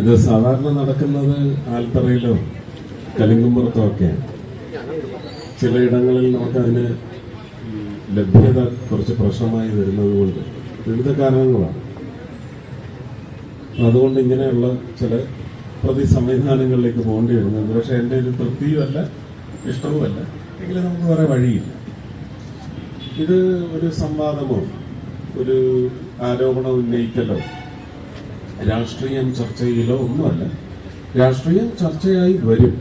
ഇത് സാധാരണ നടക്കുന്നത് ആൽത്തറയിലോ കലിങ്കുമ്പുറത്തോ ഒക്കെയാണ് ചിലയിടങ്ങളിൽ നമുക്കതിന് ലഭ്യത കുറച്ച് പ്രശ്നമായി വരുന്നത് കൊണ്ട് വിവിധ കാരണങ്ങളാണ്. അതുകൊണ്ട് ഇങ്ങനെയുള്ള ചില പ്രതി സംവിധാനങ്ങളിലേക്ക് പോകേണ്ടി വരുന്നുണ്ട്. പക്ഷെ എന്റെ ഒരു തൃപ്തിയുമല്ല ഇഷ്ടവുമല്ല. എങ്കിലും നമുക്ക് വേറെ വഴിയില്ല. ഇത് ഒരു സംവാദമോ ഒരു ആരോപണം ഉന്നയിക്കലോ രാഷ്ട്രീയം ചർച്ചയിലോ ഒന്നുമല്ല. രാഷ്ട്രീയം ചർച്ചയായി വരും.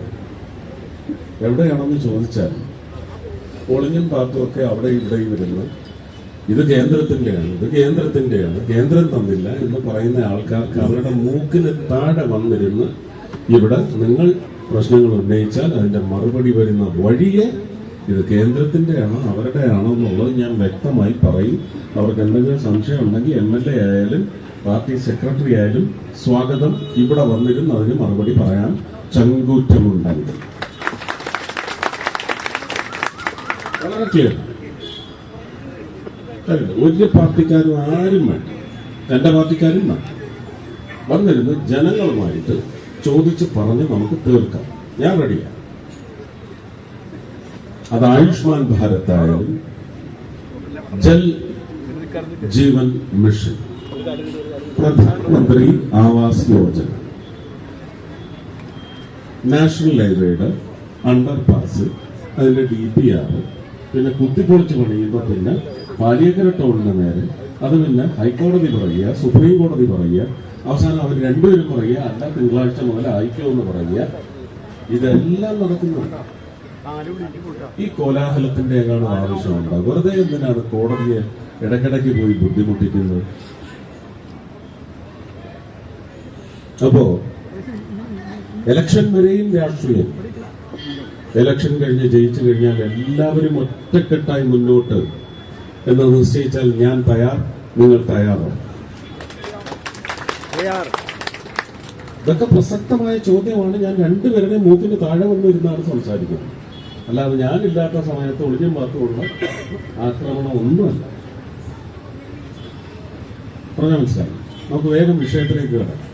എവിടെയാണെന്ന് ചോദിച്ചാൽ ഒളിഞ്ഞും പാത്തുമൊക്കെ അവിടെ ഇവിടെയും വരുന്നു. ഇത് കേന്ദ്രത്തിന്റെയാണ് ഇത് കേന്ദ്രത്തിന്റെയാണ് കേന്ദ്രം തന്നില്ല എന്ന് പറയുന്ന ആൾക്കാർക്ക് അവരുടെ മൂക്കിന് താഴെ വന്നിരുന്ന് ഇവിടെ നിങ്ങൾ പ്രശ്നങ്ങൾ ഉന്നയിച്ചാൽ അതിന്റെ മറുപടി വരുന്ന വഴിയെ ഇത് കേന്ദ്രത്തിന്റെയാണോ അവരുടെയാണോ എന്നുള്ളത് ഞാൻ വ്യക്തമായി പറയും. അവർക്ക് എന്തെങ്കിലും സംശയം ഉണ്ടെങ്കിൽ എം എൽ എ ആയാലും പാർട്ടി സെക്രട്ടറി ആയാലും സ്വാഗതം. ഇവിടെ വന്നിരുന്ന് അതിന് മറുപടി പറയാൻ ചങ്കൂറ്റമുണ്ടെങ്കിൽ വളരെ ക്ലിയർ ഒരു പാർട്ടിക്കാരും ആരും വേണ്ട. എന്റെ പാർട്ടിക്കാരും വന്നിരുന്ന് ജനങ്ങളുമായിട്ട് ചോദിച്ച് പറഞ്ഞ് നമുക്ക് തീർക്കാം. ഞാൻ റെഡിയാണ് അത് ആയുഷ്മാൻ ഭാരത് ആയാലും ജൽ ജീവൻ മിഷൻ. പ്രധാനമന്ത്രി ആവാസ് യോജന. നാഷണൽ ഹൈവേയുടെ അണ്ടർ പാസ് അതിന്റെ ഡി പി ആർ പിന്നെ കുത്തിപ്പൊളിച്ച് പണിയുമ്പോൾ പിന്നെ പാലിയക്കര ടൗണിന് നേരെ അത് പിന്നെ ഹൈക്കോടതി പറയുക സുപ്രീം കോടതി പറയുക അവസാനം അവർ രണ്ടുപേരും പറയുക അല്ല തിങ്കളാഴ്ച മുതൽ അയക്കുമെന്ന് പറയുക. ഇതെല്ലാം നടക്കുന്നുണ്ട് ഈ കോലാഹലത്തിന്റെ ഏതാണ് ആവശ്യമുണ്ട്? വെറുതെ എന്തിനാണ് കോടതിയെ ഇടയ്ക്കിടയ്ക്ക് പോയി ബുദ്ധിമുട്ടിക്കുന്നത്? അപ്പോ ഇലക്ഷൻ വരെയും രാഷ്ട്രീയം. ഇലക്ഷൻ കഴിഞ്ഞ് ജയിച്ചു കഴിഞ്ഞാൽ എല്ലാവരും ഒറ്റക്കെട്ടായി മുന്നോട്ട്. എന്ന് നിശ്ചയിച്ചാൽ ഞാൻ തയ്യാർ നിങ്ങൾ തയ്യാറാണ് ഇതൊക്കെ പ്രസക്തമായ ചോദ്യമാണ്. ഞാൻ രണ്ടുപേരുടെ മൂക്കിന് താഴെ വന്നിരുന്നാണ് സംസാരിക്കുന്നത്. അല്ലാതെ ഞാനില്ലാത്ത സമയത്ത് ഒളിഞ്ഞും പാത്തുമുള്ള ആക്രമണം ഒന്നുമല്ല. പറഞ്ഞാൽ മനസ്സിലായി? നമുക്ക് വേഗം വിഷയത്തിലേക്ക് കിടക്കാം.